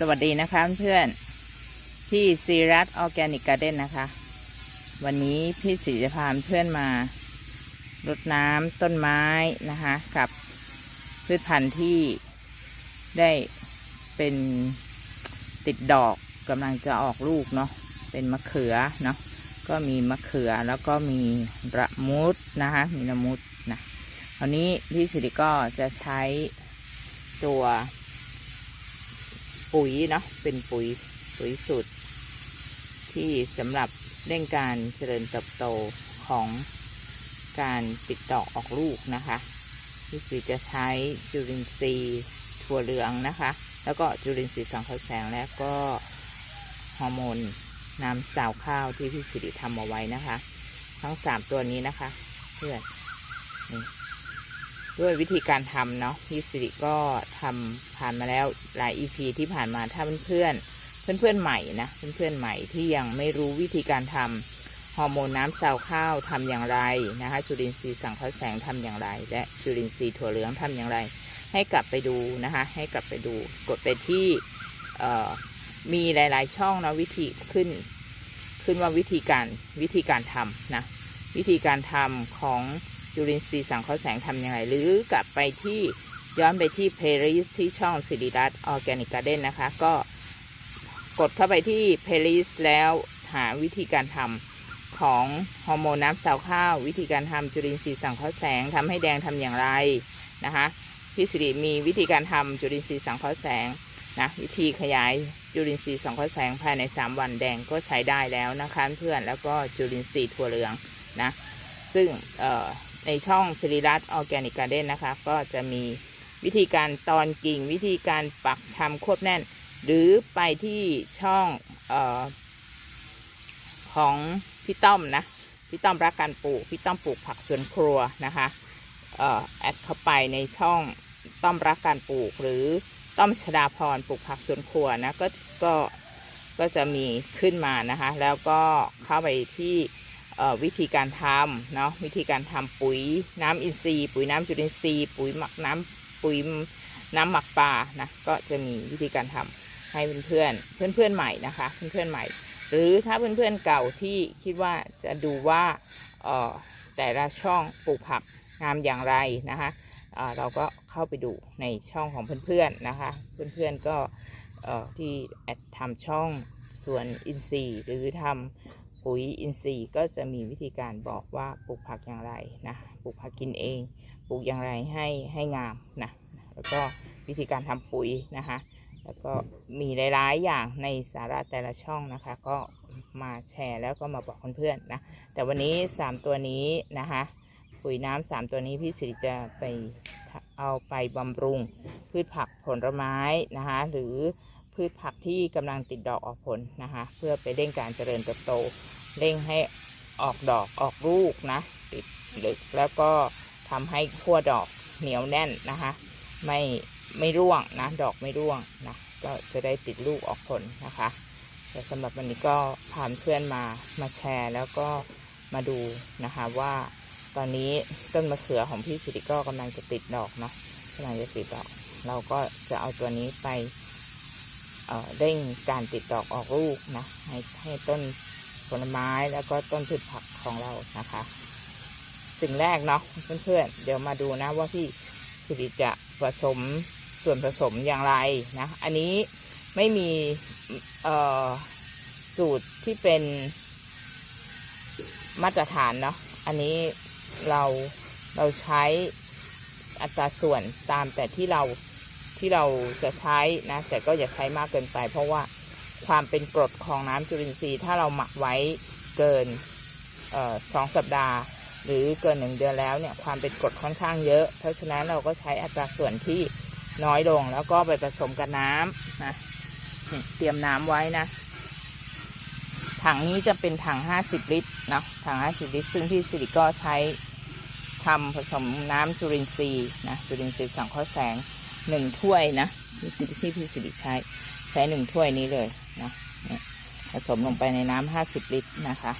สวัสดีนะคะเพื่อนที่ซีรัสออร์แกนิกการ์เด้นนะคะ วันนี้พี่สิจะพาเพื่อนมารดน้ำต้นไม้นะคะ กับพืชพันธุ์ที่ได้เป็นติดดอกกำลังจะออกลูกเนาะเป็นมะเขือเนาะก็มีมะเขือแล้วก็มีระมุดนะคะมีระมุดนะคราวนี้พี่สิริก็จะใช้ตัว ปุ๋ยเนาะเป็นปุ๋ยปุ๋ยสูตร ที่สำหรับเร่งการเจริญเติบโตของการติดดอกออกลูกนะคะที่สีจะใช้จุลินทรีย์ถั่วเหลืองนะคะ แล้วก็จุลินทรีย์สังเคราะห์แสงและก็ฮอร์โมนน้ำสาวข้าวที่พี่สิริทำเอาไว้นะคะ ทั้งสามตัวนี้นะคะ เพื่อนนี่ ด้วยวิธีการทำเนาะพี่สิริก็ทำผ่านมาแล้วหลาย EP ที่ผ่านมาถ้าเพื่อนเพื่อนเพื่อนใหม่นะเพื่อนเพื่อนใหม่ที่ยังไม่รู้วิธีการทำฮอร์โมนน้ำซาวข้าวทำอย่างไรนะคะจุลินทรีย์สังเคราะห์แสงทำอย่างไร และจุลินทรีย์ถั่วเหลืองทำอย่างไร ให้กลับไปดูนะคะ ให้กลับไปดูกดไปที่มีหลาย ๆ ช่องนะวิธีขึ้นขึ้นว่าวิธีการวิธีการทำนะวิธีการทำของ จุลินทรีย์สังเคราะห์แสงทำยังไง หรือกลับไปที่ย้อนไปที่เพลย์ที่ช่องสิริรัตออร์แกนิกการ์เด้นนะคะ ก็กดเข้าไปที่เพลย์แล้วหาวิธีการทำของฮอร์โมนน้ำสาวข้าว วิธีการทำจุลินทรีย์สังเคราะห์แสงทำให้แดงทำอย่างไรนะคะพี่สิริมีวิธีการทำจุลินทรีย์สังเคราะห์แสงนะวิธีขยายจุลินทรีย์สังเคราะห์แสงภายใน 3 วันแดงก็ใช้ได้แล้วนะคะเพื่อนแล้วก็จุลินทรีย์ถั่วเหลืองนะซึ่งเอ่อ ในช่องสิริรัตน์ออร์แกนิกการ์เด้นนะคะ ก็จะมีวิธีการตอนกิ่ง วิธีการปักชำควบแน่น หรือไปที่ช่องออของพี่ต้อมนะ พี่ต้อมรักการปลูก พี่ต้อมปลูกผักสวนครัวนะคะออแอดเข้าไปในช่องต้อมรักการปลูก หรือต้อมชดาพรปลูกผักสวนครัวนะก็ก็ก็จะมีขึ้นมานะคะ แล้วก็เข้าไปที่ วิธีการทำเนาะวิธีการทำปุ๋ยน้ำอินทรีย์ ปุ๋ยน้ำจุลินทรีย์ ปุ๋ยหมักน้ำปุ๋ยน้ำหมักปลานะก็จะมีวิธีการทำให้เพื่อนเพื่อนเพื่อนใหม่นะคะเพื่อนเพื่อนใหม่ หรือถ้าเพื่อนเพื่อนเก่าที่คิดว่าจะดูว่าแต่ละช่องปลูกผักงามอย่างไรนะคะเเราก็เข้าไปดูในช่องของเพื่อนๆนะคะ เพื่อนๆก็เอ่อที่แอดทำช่องสวนอินทรีย์หรือทำ ปุ๋ยอินทรีย์ก็จะมีวิธีการบอกว่าปลูกผักอย่างไรนะปลูกผักกินเอง ปลูกอย่างไรให้ให้งามนะแล้วก็วิธีการทำปุ๋ยนะคะแล้วก็มีหลาย ๆ อย่างในสาระแต่ละช่องนะคะ ก็มาแชร์แล้วก็มาบอกเพื่อนๆนะแต่วันนี้ 3 ตัวนี้นะคะปุ๋ยน้ำสามตัวนี้พี่สิริจะไปเอาไปบำรุงพืชผักผลไม้นะคะหรือ พืชผักที่กำลังติดดอกออกผลนะคะ เพื่อไปเร่งการเจริญเติบโต เร่งให้ออกดอกออกลูกนะ ติดลึกแล้วก็ทำให้ขั้วดอกเหนียวแน่นนะคะ ไม่ไม่ร่วงนะ ดอกไม่ร่วงนะ ก็จะได้ติดลูกออกผลนะคะแต่สำหรับวันนี้ก็พาเพื่อนมามาแชร์แล้วก็มาดูนะคะว่าตอนนี้ต้นมะเขือของพี่สิริก็กำลังจะติดดอกเนาะกำลังจะติดดอก เราก็จะเอาตัวนี้ไป เร่งการติดดอกออกลูกนะให้ให้ต้นผลไม้แล้วก็ต้นพืชผักของเรานะคะ สิ่งแรกเนาะเพื่อนๆเดี๋ยวมาดูนะว่าพี่สิริจะผสมส่วนผสมอย่างไรนะ อันนี้ไม่มีสูตรที่เป็นมาตรฐานเนาะอันนี้เราเราใช้อัตราส่วนตามแต่ที่เรา ที่เราจะใช้นะแต่ก็อย่าใช้มากเกินไป เพราะว่าความเป็นกรดของน้ำจุลินทรีย์ ถ้าเราหมักไว้เกินออสองสัปดาห์ หรือเกินหนึ่งเดือนแล้วเนี่ยความเป็นกรดค่อนข้างเยอะ เพราะฉะนั้นเราก็ใช้อัตราส่วนที่น้อยลงแล้วก็ไปผสมกับน้ำนะเตรียมน้ำไว้นะถังนี้จะเป็นถัง 50 ลิตรเนาะถัง 50 ลิตร ซึ่งพี่สิริก็ใช้ทำผสมน้ำจุลินทรีย์นะจุลินทรีย์สังเคราะห์แสง หนึ่งถ้วยนะที่พี่สิริใช้ ใช้หนึ่งถ้วยนี้เลยนะผสมลงไปในน้ำห้าสิบลิตรนะคะ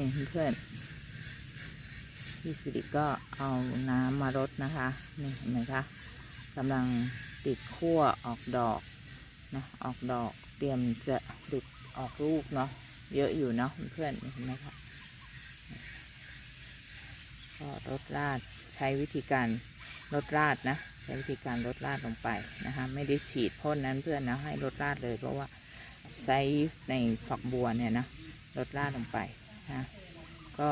นี่เพื่อนพี่สิริก็เอาน้ำมารดนะคะ นี่เห็นไหมคะกำลังติดขั้วออกดอกนะออกดอกเตรียมจะติดออกลูกเนาะเยอะอยู่เนาะเพื่อนเห็นไหมคะก็รดราดใช้วิธีการรดราดนะ ใช้วิธีการรดราดลงไปนะคะ ไม่ได้ฉีดพ่นนั้นเพื่อนนะให้รดราดเลยเพราะว่าใช้ในฝักบัวเนี่ยนะรดราดลงไป นะก็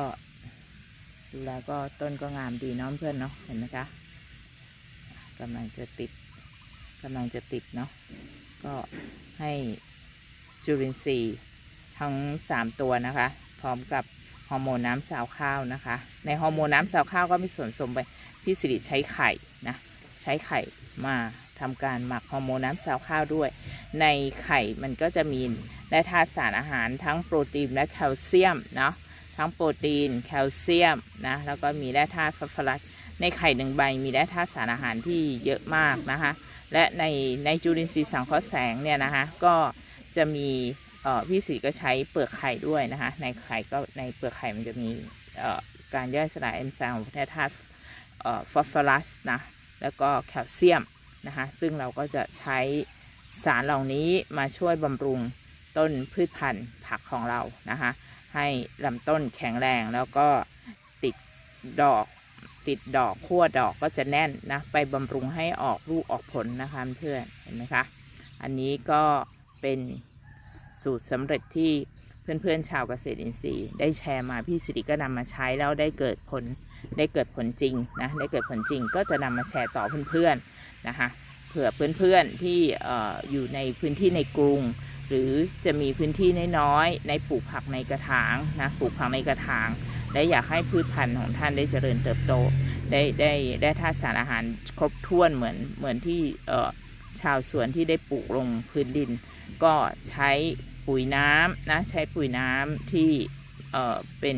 ดูแล้วก็ต้นก็งามดีเนาะเพื่อนเนาะเห็นไหมคะกำลังจะติดกำลังจะติดเนาะก็ให้จุลินทรีย์ทั้ง3ตัวนะคะ พร้อมกับฮอร์โมนน้ำสาวข้าวนะคะ ในฮอร์โมนน้ำสาวข้าวก็มีส่วนผสมไปพี่สิริใช้ไข่นะ ใช้ไข่มา ทำการหมักฮอร์โมนน้ำสาวข้าวด้วย ในไข่มันก็จะมีได้ธาตุสารอาหารทั้งโปรตีนและแคลเซียมเนาะทั้งโปรตีนแคลเซียมนะแล้วก็มีแร่ธาตุฟอสฟอรัสในไข่หนึ่งใบมีแร่ธาตุสารอาหารที่เยอะมากนะคะและในในจุลินทรีย์สังเคราะห์แสงเนี่ยนะคะก็จะมีเอ่อพี่สีก็ใช้เปลือกไข่ด้วยนะคะในไข่ก็ในเปลือกไข่มันจะมีการย่อยสลายเอนไซม์ของแร่ธาตุฟอสฟอรัสนะแล้วก็แคลเซียม นะคะ ซึ่งเราก็จะใช้สารเหล่านี้มาช่วยบำรุงต้นพืชพันธุ์ผักของเรานะคะ ให้ลำต้นแข็งแรงแล้วก็ติดดอกติดดอกขั้วดอกก็จะแน่นนะ ไปบำรุงให้ออกลูกออกผลนะคะเพื่อนเห็นไหมคะ อันนี้ก็เป็นสูตรสำเร็จที่เพื่อนๆชาวเกษตรอินทรีย์ ได้แชร์มาพี่สิริก็นำมาใช้แล้วได้เกิดผลได้เกิดผลจริงนะได้เกิดผลจริงก็จะนำมาแชร์ต่อเพื่อนๆ นะคะเผื่อเพื่อนๆที่อออยู่ในพื้นที่ในกรุง หรือจะมีพื้นที่น้อยๆในปลูกผักในกระถางนะปลูกผักในกระถาง และอยากให้พืชพันธุ์ของท่านได้เจริญเติบโต ได้ได้ได้ธาตุสารอาหารครบถ้วนเหมือนเหมือนที่ชาวสวนที่ได้ปลูกลงพื้นดิน ก็ใช้ปุ๋ยน้ำนะใช้ปุ๋ยน้ำที่เเป็น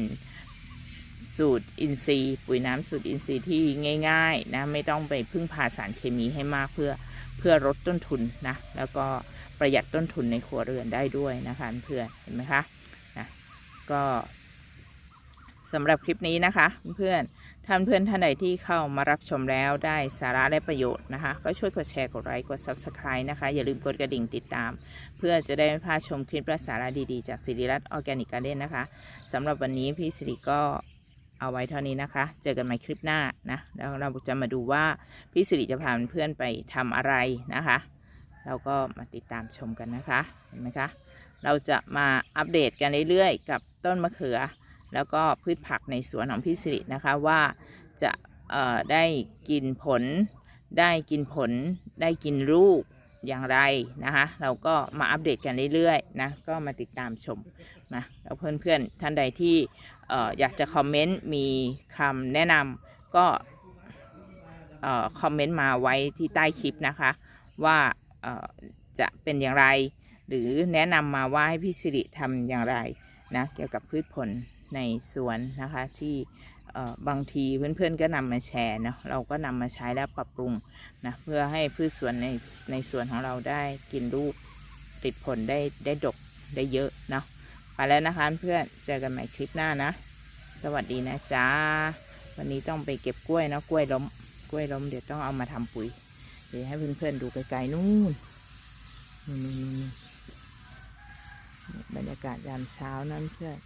สูตรอินทรีย์ ปุ๋ยน้ำสูตรอินทรีย์ที่ง่ายๆนะไม่ต้องไปพึ่งพาสารเคมีให้มากเพื่อเพื่อลดต้นทุนนะแล้วก็ประหยัดต้นทุนในครัวเรือนได้ด้วยนะคะเพื่อนเห็นไหมคะนะก็สำหรับคลิปนี้นะคะเพื่อนท่านเพื่อนท่านใดที่เข้ามารับชมแล้วได้สาระและประโยชน์นะคะ ก็ช่วยกดแชร์กดไลค์กด Subscribe นะคะ อย่าลืมกดกระดิ่งติดตาม เพื่อจะได้ไม่พลาดชมคลิปและสาระดีๆ จากสิริรัตน์ออร์แกนิกการ์เด้นนะคะสำหรับวันนี้พี่สิริก็ เอาไว้เท่านี้นะคะ เจอกันใหม่คลิปหน้านะ แล้วเราจะมาดูว่าพี่สิริจะพาเพื่อนไปทำอะไรนะคะ เราก็มาติดตามชมกันนะคะ เห็นไหมคะ เราจะมาอัปเดตกันเรื่อยๆ กับต้นมะเขือ แล้วก็พืชผักในสวนของพี่สิรินะคะว่าจะได้กินผล ได้กินผล ได้กินลูกอย่างไรนะคะ เราก็มาอัปเดตกันเรื่อยๆนะ ก็มาติดตามชมนะแล้วเพื่อนๆท่านใดที่ อออยากจะคอมเมนต์มีคำแนะนำก็คอมเมนต์มาไว้ที่ใต้คลิปนะคะ ว่าจะเป็นอย่างไร หรือแนะนำมาว่าให้พี่สิริทำอย่างไรนะเกี่ยวกับพืชผลในสวนนะคะที่บางทีเพื่อนๆก็นำมาแชร์เนาะเราก็นำมาใช้และปรับปรุงนะเพื่อให้พืชสวนในในสวนของเราได้กินลูกติดผลได้ได้ดกได้เยอะเนาะ ไปแล้วนะคะเพื่อนเจอกันใหม่คลิปหน้านะ สวัสดีนะจ๊ะ วันนี้ต้องไปเก็บกล้วยนะกล้วยล้ม กล้วยล้มเดี๋ยวต้องเอามาทำปุ๋ย เดี๋ยวให้เพื่อนๆดูไกลๆนู่นนู่นนู่นบรรยากาศยามเช้านั่นเพื่อน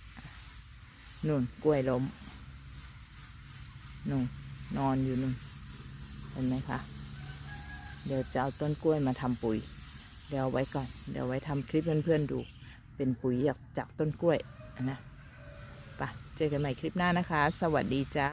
นู่นกล้วยล้มนู่นนอนอยู่นู่นเห็นไหมคะ เดี๋ยวจะเอาต้นกล้วยมาทำปุ๋ย เดี๋ยวไว้ก่อน เดี๋ยวไว้ทำคลิปเพื่อนๆดู เป็นปุ๋ยจากจากต้นกล้วยนะไปเจอกันใหม่คลิปหน้านะคะ สวัสดีจ้า